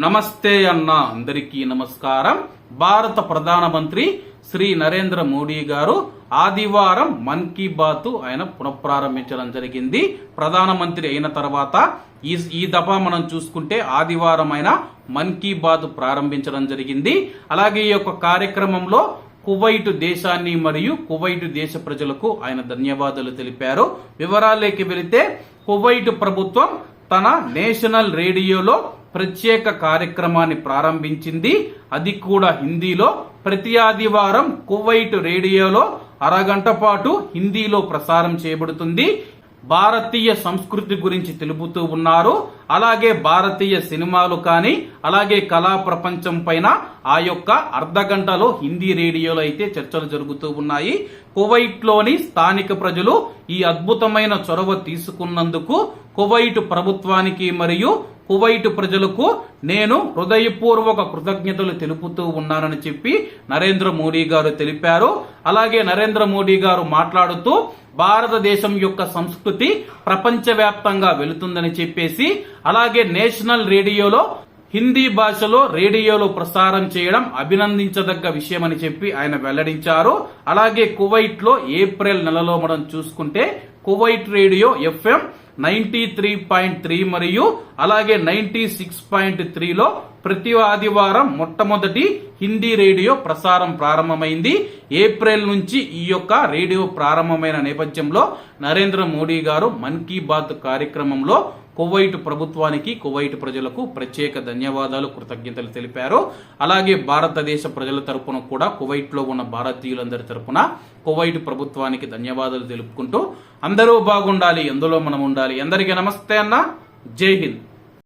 నమస్తే అన్న అందరికీ నమస్కారం. భారత ప్రధానమంత్రి శ్రీ నరేంద్ర మోడీ గారు ఆదివారం మన్ కీ బాత్ ఆయన పునఃప్రారంభించడం జరిగింది. ప్రధానమంత్రి అయిన తర్వాత ఈ ఈ దఫా మనం చూసుకుంటే ఆదివారం ఆయన మన్ కీ బాత్ ప్రారంభించడం జరిగింది. అలాగే ఈ యొక్క కార్యక్రమంలో కువైట్ దేశాన్ని మరియు కువైట్ దేశ ప్రజలకు ఆయన ధన్యవాదాలు తెలిపారు. వివరాల్లోకి వెళితే కువైట్ ప్రభుత్వం తన నేషనల్ రేడియోలో ప్రత్యేక కార్యక్రమాన్ని ప్రారంభించింది. అది కూడా హిందీలో. ప్రతి ఆదివారం కువైట్ రేడియోలో అరగంట పాటు హిందీలో ప్రసారం చేయబడుతుంది. భారతీయ సంస్కృతి గురించి తెలుపుతూ ఉన్నారు. అలాగే భారతీయ సినిమాలు కానీ అలాగే కళా ప్రపంచం పైన ఆ యొక్క అర్ధగంటలో హిందీ రేడియోలో అయితే చర్చలు జరుగుతూ ఉన్నాయి. కువైట్లోని స్థానిక ప్రజలు ఈ అద్భుతమైన చొరవ తీసుకున్నందుకు కువైట్ ప్రభుత్వానికి మరియు కువైట్ ప్రజలకు నేను హృదయపూర్వక కృతజ్ఞతలు తెలుపుతూ ఉన్నానని చెప్పి నరేంద్ర మోడీ గారు తెలిపారు. అలాగే నరేంద్ర మోడీ గారు మాట్లాడుతూ భారతదేశం యొక్క సంస్కృతి ప్రపంచవ్యాప్తంగా వెళుతుందని చెప్పేసి అలాగే నేషనల్ రేడియోలో హిందీ భాషలో రేడియోలో ప్రసారం చేయడం అభినందించదగ్గ విషయమని చెప్పి ఆయన వెల్లడించారు. అలాగే కువైట్లో ఏప్రిల్ నెలలో మనం చూసుకుంటే Kuwait radio FM ninety three point three మరియు అలాగే నైన్టీ సిక్స్ పాయింట్ త్రీలో ప్రతి ఆదివారం మొట్టమొదటి హిందీ రేడియో ప్రసారం ప్రారంభమైంది. ఏప్రిల్ నుంచి ఈ యొక్క రేడియో ప్రారంభమైన నేపథ్యంలో నరేంద్ర మోడీ గారు మన్ కీ బాత్ కార్యక్రమంలో కువైట్ ప్రభుత్వానికి కువైట్ ప్రజలకు ప్రత్యేక ధన్యవాదాలు కృతజ్ఞతలు తెలిపారు. అలాగే భారతదేశ ప్రజల తరపున కూడా కువైట్లో ఉన్న భారతీయులందరి తరపున కువైట్ ప్రభుత్వానికి ధన్యవాదాలు తెలుపుకుంటూ అందరూ బాగుండాలి ఎందులో మనం ఉండాలి. అందరికీ నమస్తే అన్న. జై హింద్.